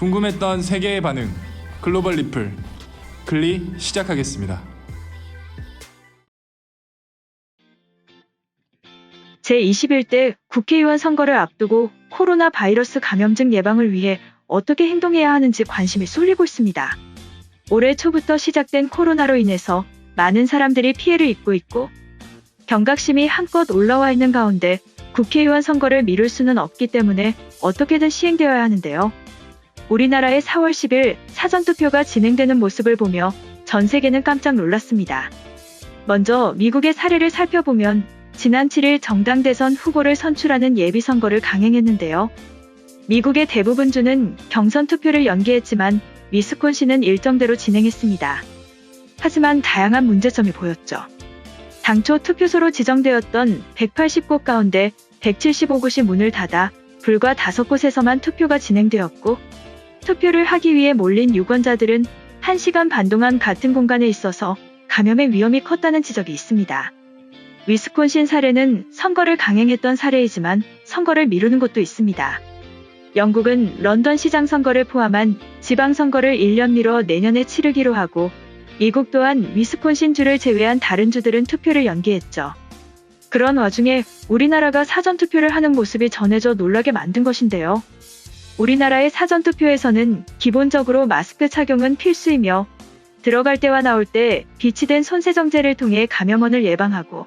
궁금했던 세계의 반응 글로벌 리플 글리 시작하겠습니다. 제21대 국회의원 선거를 앞두고 코로나 바이러스 감염증 예방을 위해 어떻게 행동해야 하는지 관심이 쏠리고 있습니다. 올해 초부터 시작된 코로나로 인해서 많은 사람들이 피해를 입고 있고 경각심이 한껏 올라와 있는 가운데 국회의원 선거를 미룰 수는 없기 때문에 어떻게든 시행되어야 하는데요. 우리나라의 4월 10일 사전투표가 진행되는 모습을 보며 전 세계는 깜짝 놀랐습니다. 먼저 미국의 사례를 살펴보면 지난 7일 정당 대선 후보를 선출하는 예비 선거를 강행했는데요. 미국의 대부분 주는 경선 투표를 연기했지만 위스콘신은 일정대로 진행했습니다. 하지만 다양한 문제점이 보였죠. 당초 투표소로 지정되었던 180곳 가운데 175곳이 문을 닫아 불과 5곳에서만 투표가 진행되었고 투표를 하기 위해 몰린 유권자들은 1시간 반 동안 같은 공간에 있어서 감염의 위험이 컸다는 지적이 있습니다. 위스콘신 사례는 선거를 강행했던 사례이지만 선거를 미루는 곳도 있습니다. 영국은 런던 시장 선거를 포함한 지방 선거를 1년 미뤄 내년에 치르기로 하고 미국 또한 위스콘신 주를 제외한 다른 주들은 투표를 연기했죠. 그런 와중에 우리나라가 사전 투표를 하는 모습이 전해져 놀라게 만든 것인데요. 우리나라의 사전투표에서는 기본적으로 마스크 착용은 필수이며 들어갈 때와 나올 때 비치된 손세정제를 통해 감염원을 예방하고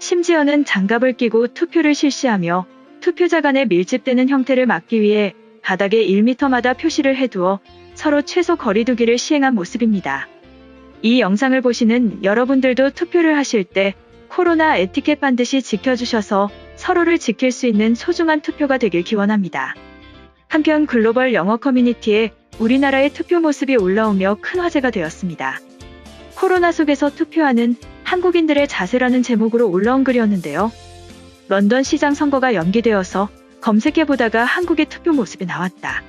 심지어는 장갑을 끼고 투표를 실시하며 투표자 간의 밀집되는 형태를 막기 위해 바닥에 1m마다 표시를 해두어 서로 최소 거리두기를 시행한 모습입니다. 이 영상을 보시는 여러분들도 투표를 하실 때 코로나 에티켓 반드시 지켜주셔서 서로를 지킬 수 있는 소중한 투표가 되길 기원합니다. 한편 글로벌 영어 커뮤니티에 우리나라의 투표 모습이 올라오며 큰 화제가 되었습니다. 코로나 속에서 투표하는 한국인들의 자세라는 제목으로 올라온 글이었는데요. 런던 시장 선거가 연기되어서 검색해보다가 한국의 투표 모습이 나왔다.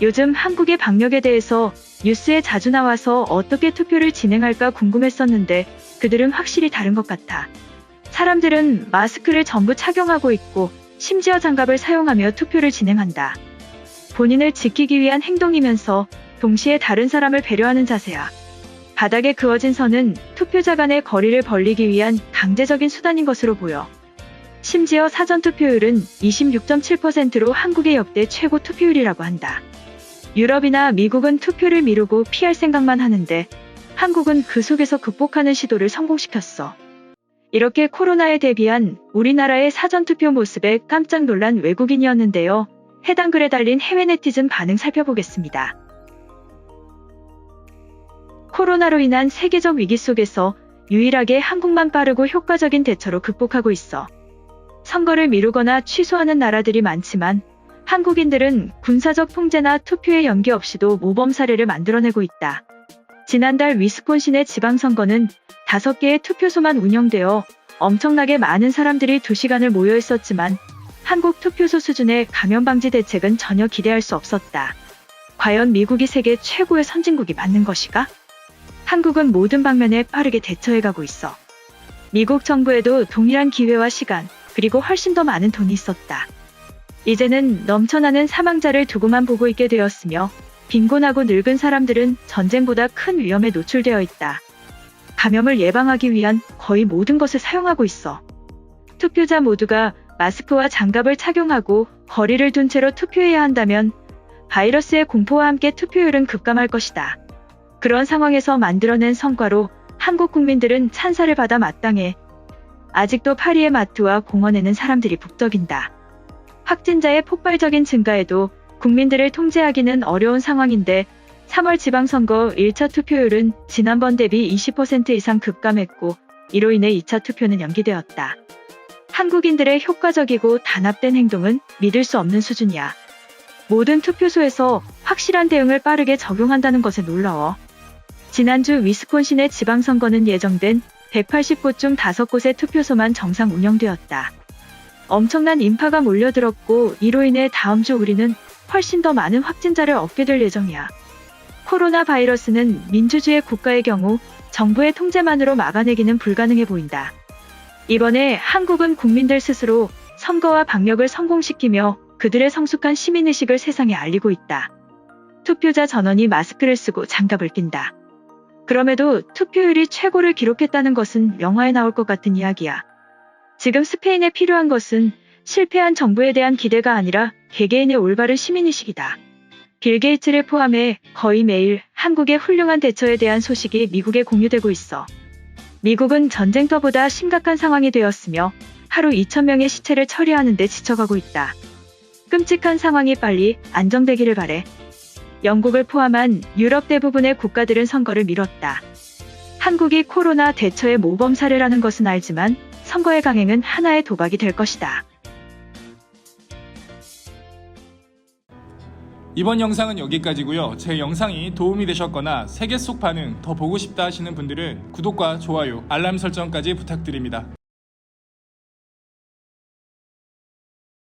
요즘 한국의 방역에 대해서 뉴스에 자주 나와서 어떻게 투표를 진행할까 궁금했었는데 그들은 확실히 다른 것 같아. 사람들은 마스크를 전부 착용하고 있고 심지어 장갑을 사용하며 투표를 진행한다. 본인을 지키기 위한 행동이면서 동시에 다른 사람을 배려하는 자세야. 바닥에 그어진 선은 투표자 간의 거리를 벌리기 위한 강제적인 수단인 것으로 보여. 심지어 사전 투표율은 26.7%로 한국의 역대 최고 투표율이라고 한다. 유럽이나 미국은 투표를 미루고 피할 생각만 하는데 한국은 그 속에서 극복하는 시도를 성공시켰어. 이렇게 코로나에 대비한 우리나라의 사전투표 모습에 깜짝 놀란 외국인이었는데요. 해당 글에 달린 해외 네티즌 반응 살펴보겠습니다. 코로나로 인한 세계적 위기 속에서 유일하게 한국만 빠르고 효과적인 대처로 극복하고 있어. 선거를 미루거나 취소하는 나라들이 많지만 한국인들은 군사적 통제나 투표의 연기 없이도 모범 사례를 만들어내고 있다. 지난달 위스콘신의 지방선거는 5개의 투표소만 운영되어 엄청나게 많은 사람들이 2시간을 모여 있었지만 한국 투표소 수준의 감염 방지 대책은 전혀 기대할 수 없었다. 과연 미국이 세계 최고의 선진국이 맞는 것이가? 한국은 모든 방면에 빠르게 대처해가고 있어. 미국 정부에도 동일한 기회와 시간, 그리고 훨씬 더 많은 돈이 있었다. 이제는 넘쳐나는 사망자를 두고만 보고 있게 되었으며 빈곤하고 늙은 사람들은 전쟁보다 큰 위험에 노출되어 있다. 감염을 예방하기 위한 거의 모든 것을 사용하고 있어. 투표자 모두가 마스크와 장갑을 착용하고 거리를 둔 채로 투표해야 한다면 바이러스의 공포와 함께 투표율은 급감할 것이다. 그런 상황에서 만들어낸 성과로 한국 국민들은 찬사를 받아 마땅해 아직도 파리의 마트와 공원에는 사람들이 북적인다. 확진자의 폭발적인 증가에도 국민들을 통제하기는 어려운 상황인데 3월 지방선거 1차 투표율은 지난번 대비 20% 이상 급감했고 이로 인해 2차 투표는 연기되었다. 한국인들의 효과적이고 단합된 행동은 믿을 수 없는 수준이야. 모든 투표소에서 확실한 대응을 빠르게 적용한다는 것에 놀라워. 지난주 위스콘신의 지방선거는 예정된 180곳 중 5곳의 투표소만 정상 운영되었다. 엄청난 인파가 몰려들었고 이로 인해 다음 주 우리는 훨씬 더 많은 확진자를 얻게 될 예정이야. 코로나 바이러스는 민주주의 국가의 경우 정부의 통제만으로 막아내기는 불가능해 보인다. 이번에 한국은 국민들 스스로 선거와 방역을 성공시키며 그들의 성숙한 시민의식을 세상에 알리고 있다. 투표자 전원이 마스크를 쓰고 장갑을 낀다. 그럼에도 투표율이 최고를 기록했다는 것은 영화에 나올 것 같은 이야기야. 지금 스페인에 필요한 것은 실패한 정부에 대한 기대가 아니라 개개인의 올바른 시민의식이다. 빌 게이츠를 포함해 거의 매일 한국의 훌륭한 대처에 대한 소식이 미국에 공유되고 있어. 미국은 전쟁터보다 심각한 상황이 되었으며 하루 2,000명의 시체를 처리하는 데 지쳐가고 있다. 끔찍한 상황이 빨리 안정되기를 바래. 영국을 포함한 유럽 대부분의 국가들은 선거를 미뤘다. 한국이 코로나 대처의 모범 사례라는 것은 알지만 선거의 강행은 하나의 도박이 될 것이다. 이번 영상은 여기까지고요. 제 영상이 도움이 되셨거나 세계 속 반응 더 보고 싶다 하시는 분들은 구독과 좋아요, 알람 설정까지 부탁드립니다.